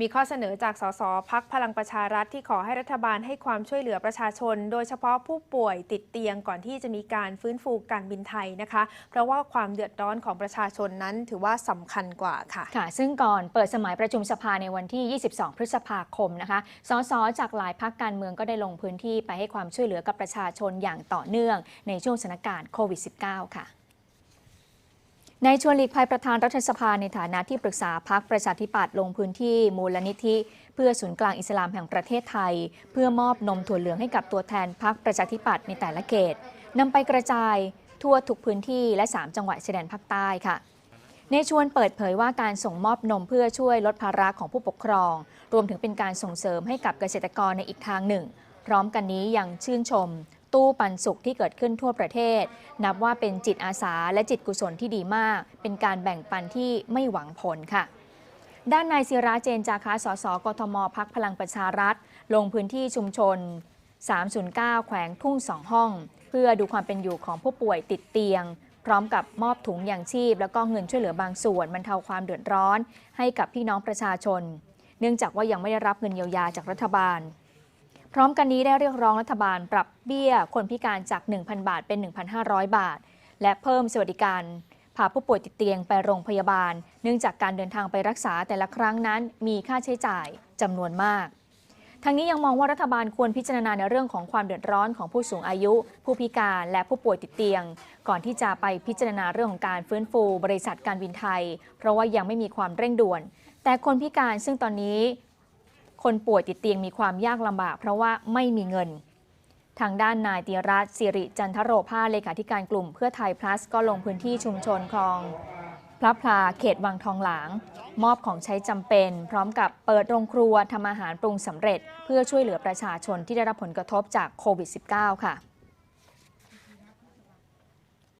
มีข้อเสนอจากสสพักพลังประชารัฐที่ขอให้รัฐบาลให้ความช่วยเหลือประชาชน โดยเฉพาะผู้ป่วยติดเตียงก่อนที่จะมีการฟื้นฟูการบินไทยนะคะ เพราะว่าความเดือดร้อนของประชาชนนั้นถือว่าสำคัญกว่าค่ะค่ะ ซึ่งก่อนเปิดสมัยประชุมสภาในวันที่ 22 พฤษภาคมนะคะสสจากหลายพักการเมืองก็ได้ลงพื้นที่ไปให้ความช่วยเหลือกับประชาชนอย่างต่อเนื่องในช่วงสถานการณ์โควิด -19 ค่ะ ในชวนหลีกภัยประธานรัฐสภาในฐานะที่ปรึกษาพักประชาธิปัตย์ลงพื้นที่มูลนิธิ เพื่อศูนย์กลางอิสลามแห่งประเทศไทย เพื่อมอบนมถั่วเหลืองให้กับตัวแทนพักประชาธิปัตย์ในแต่ละเขตนำไปกระจายทั่วทุกพื้นที่และ 3 จังหวัดชายแดนภาคใต้ค่ะในชวนเปิดเผยว่าการส่งมอบนมเพื่อช่วยลดภาระของผู้ปกครอง รวมถึงเป็นการส่งเสริมให้กับเกษตรกรในอีกทางหนึ่ง พร้อมกันนี้ยังชื่นชม ตู้ปันสุขที่เกิดขึ้นทั่วประเทศ นับว่าเป็นจิตอาสาและจิตกุศลที่ดีมาก เป็นการแบ่งปันที่ไม่หวังผลค่ะด้านนายศิระเจนจาคะสสกทมพักพลังประชารัฐ ลงพื้นที่ชุมชน 309 แขวงทุ่งสองห้อง เพื่อดูความเป็นอยู่ของผู้ป่วยติดเตียง พร้อมกับมอบถุงยางชีพ แล้วก็เงินช่วยเหลือบางส่วนบรรเทาความเดือดร้อน ให้กับพี่น้องประชาชน เนื่องจากว่ายังไม่ได้รับเงินเยียวยาจากรัฐบาล พร้อมกันนี้ได้เรียกร้องรัฐบาลปรับเบี้ยคนพิการจาก 1,000 บาทเป็น 1,500 บาท และเพิ่มสวัสดิการพาผู้ป่วยติดเตียงไปโรงพยาบาล เนื่องจากการเดินทางไปรักษาแต่ละครั้งนั้นมีค่าใช้จ่ายจำนวนมากทางนี้ยังมองว่ารัฐบาลควรพิจารณาในเรื่องของความเดือดร้อนของผู้สูงอายุ ผู้พิการและผู้ป่วยติดเตียง ก่อนที่จะไปพิจารณาเรื่องของการฟื้นฟูบริษัทการบินไทย เพราะว่ายังไม่มีความเร่งด่วน แต่คนพิการซึ่งตอนนี้ คนป่วยติดเตียงมีความยากลำบาก เพราะว่าไม่มีเงิน ทางด้านนายตีรัตน์สิริจันทโรภาเลขาธิการกลุ่มเพื่อไทยพลัสก็ลงพื้นที่ชุมชนคลองพระพลาเขตวังทองหลาง มอบของใช้จำเป็น พร้อมกับเปิดโรงครัวทำอาหารปรุงสำเร็จ เพื่อช่วยเหลือประชาชนที่ได้รับผลกระทบจากโควิด -19 ค่ะ